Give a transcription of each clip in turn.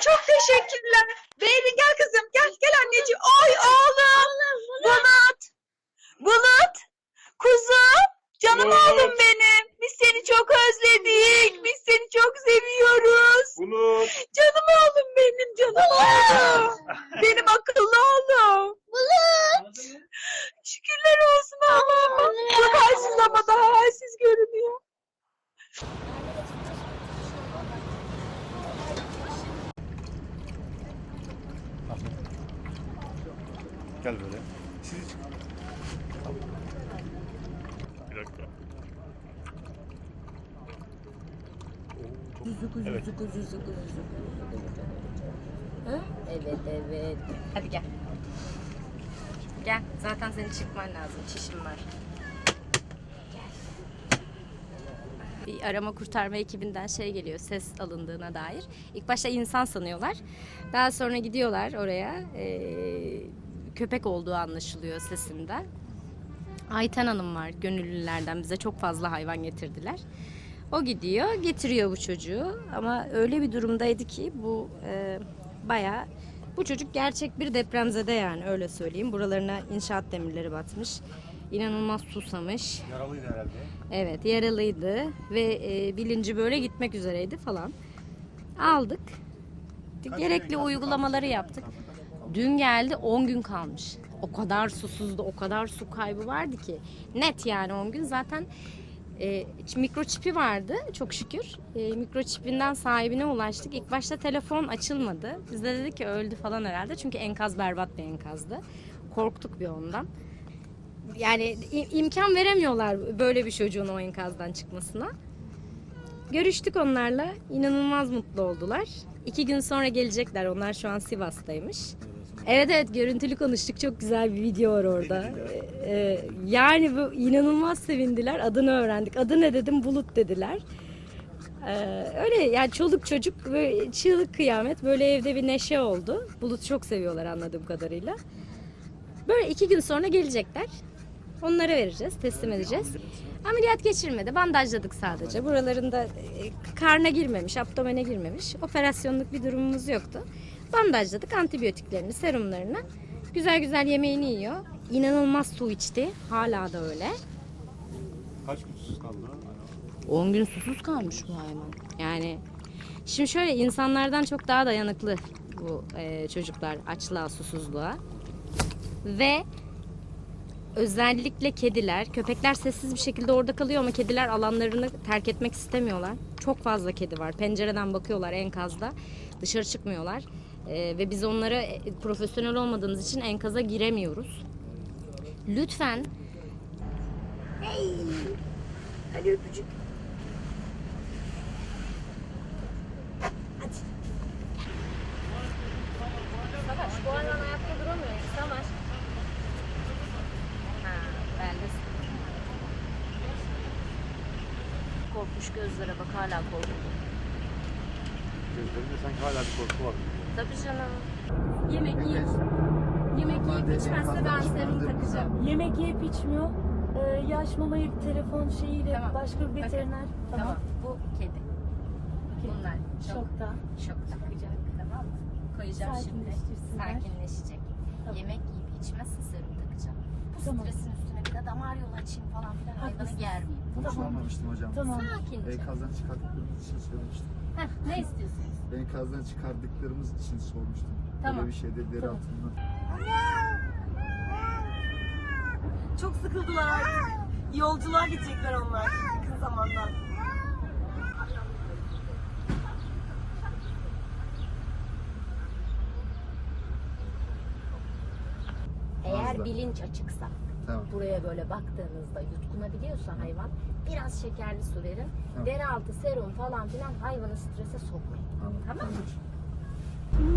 Çok teşekkürler. Berin gel kızım gel gel anneciğim. Oy oğlum. Bulut. Bulut. Kuzum. Canım Bulut. oğlum benim. Biz seni çok özledik. Biz seni çok seviyoruz. Bulut. Canım oğlum benim canım oğlum. Benim akıllı oğlum. Bulut. Şükürler olsun Allah'ıma. Çok halsiz ama daha halsiz görünüyor. Gel böyle. Siz Bir dakika. Evet. Evet evet. Hadi gel. Gel. Zaten senin çıkman lazım. Çişim var. Bir arama kurtarma ekibinden şey geliyor ses alındığına dair. İlk başta insan sanıyorlar. Daha sonra gidiyorlar oraya. Ee, köpek olduğu anlaşılıyor sesinden. Ayten Hanım var gönüllülerden bize çok fazla hayvan getirdiler. O gidiyor getiriyor bu çocuğu ama öyle bir durumdaydı ki bu e, bayağı bu çocuk gerçek bir depremzede yani öyle söyleyeyim. Buralarına inşaat demirleri batmış. İnanılmaz susamış. Yaralıydı herhalde. Evet yaralıydı ve e, bilinci böyle gitmek üzereydi falan. Aldık. Gerekli uygulamaları yaptık. Dün geldi 10 gün kalmış. O kadar susuzdu, o kadar su kaybı vardı ki. Net yani 10 gün zaten e, mikroçipi vardı çok şükür. E, mikroçipinden sahibine ulaştık. İlk başta telefon açılmadı. Biz de dedik ki öldü falan herhalde. Çünkü enkaz berbat bir enkazdı. Korktuk bir ondan. Yani i- imkan veremiyorlar böyle bir çocuğun o enkazdan çıkmasına. Görüştük onlarla. inanılmaz mutlu oldular. İki gün sonra gelecekler. Onlar şu an Sivas'taymış. Evet evet görüntülü konuştuk. Çok güzel bir video var orada. Ee, yani bu inanılmaz sevindiler. Adını öğrendik. Adı ne dedim? Bulut dediler. Ee, öyle yani çoluk çocuk ve çığlık kıyamet böyle evde bir neşe oldu. Bulut çok seviyorlar anladığım kadarıyla. Böyle iki gün sonra gelecekler. Onlara vereceğiz, teslim edeceğiz. Ameliyat geçirmedi, bandajladık sadece. Buralarında e, karna girmemiş, abdomene girmemiş. Operasyonluk bir durumumuz yoktu. Bandajladık, antibiyotiklerini, serumlarını. Güzel güzel yemeğini yiyor. İnanılmaz su içti. Hala da öyle. Kaç gün susuz kaldı? 10 gün susuz kalmış bu hayvan. Yani şimdi şöyle insanlardan çok daha dayanıklı bu e, çocuklar açlığa, susuzluğa. Ve özellikle kediler, köpekler sessiz bir şekilde orada kalıyor ama kediler alanlarını terk etmek istemiyorlar. Çok fazla kedi var. Pencereden bakıyorlar enkazda. Dışarı çıkmıyorlar. E, ve biz onlara e, profesyonel olmadığımız için enkaza giremiyoruz. Lütfen Hadi öpücük. Hadi. Savaş bu hayvan ayakta duramıyor. Savaş. Ha, ben de Korkmuş gözlere bak hala korkuyor. Gözlerinde sanki hala bir korku var. Tabii canım. Yemek yiyip yemek yiyip içmezse ben serum takacağım. Yemek yiyip içmiyor. Ee, yaş mamayı telefon şeyiyle Tamam. başka bir veteriner. Tamam. Bu kedi. Bunlar şok. Şokta. Şok takacak. Tamam mı? Koyacağım şimdi. Sakinleştirsinler. Sakinleşecek. Tamam. Yemek yiyip içmezse serum takacağım. Bu Tamam. stresin üstüne bir de damar yolu açayım falan filan hayvanı Haklısın. germeyeyim. Bunu Tamam. sormamıştım hocam. Tamam. Sakince. Enkazdan çıkardıklarımız için söylemiştim. Heh, ne istiyorsunuz? Enkazdan çıkardıklarımız için sormuştum. Tamam. Böyle bir şey dedileri Tamam. altında. Çok sıkıldılar artık. Yolculuğa gidecekler onlar yakın zamanda. Eğer bilinç açıksa, Tamam. buraya böyle baktığınızda yutkunabiliyorsa hayvan biraz şekerli su verin. Tamam. Deri altı serum falan filan hayvanı strese sokmayın. Tamam mı?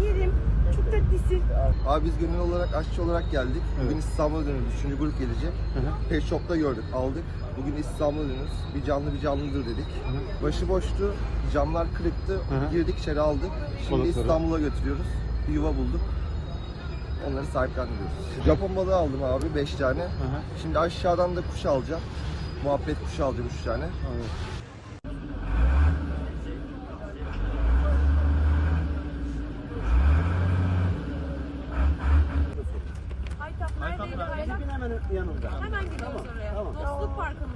Yerim. Çok tatlısın. Abi biz gönüllü olarak aşçı olarak geldik. Bugün İstanbul'a dönüyoruz. Üçüncü grup gelecek. Pet Shop'ta gördük, aldık. Bugün İstanbul'a dönüyoruz. Bir canlı bir canlıdır dedik. Başı boştu, camlar kırıktı. hı. Girdik içeri aldık. Şimdi. İstanbul'a götürüyoruz. Bir yuva bulduk. Onları sahiplendiriyoruz. Japon balığı aldım abi 5 tane. Şimdi aşağıdan da kuş alacağım. Muhabbet kuşu alacağım 3 tane.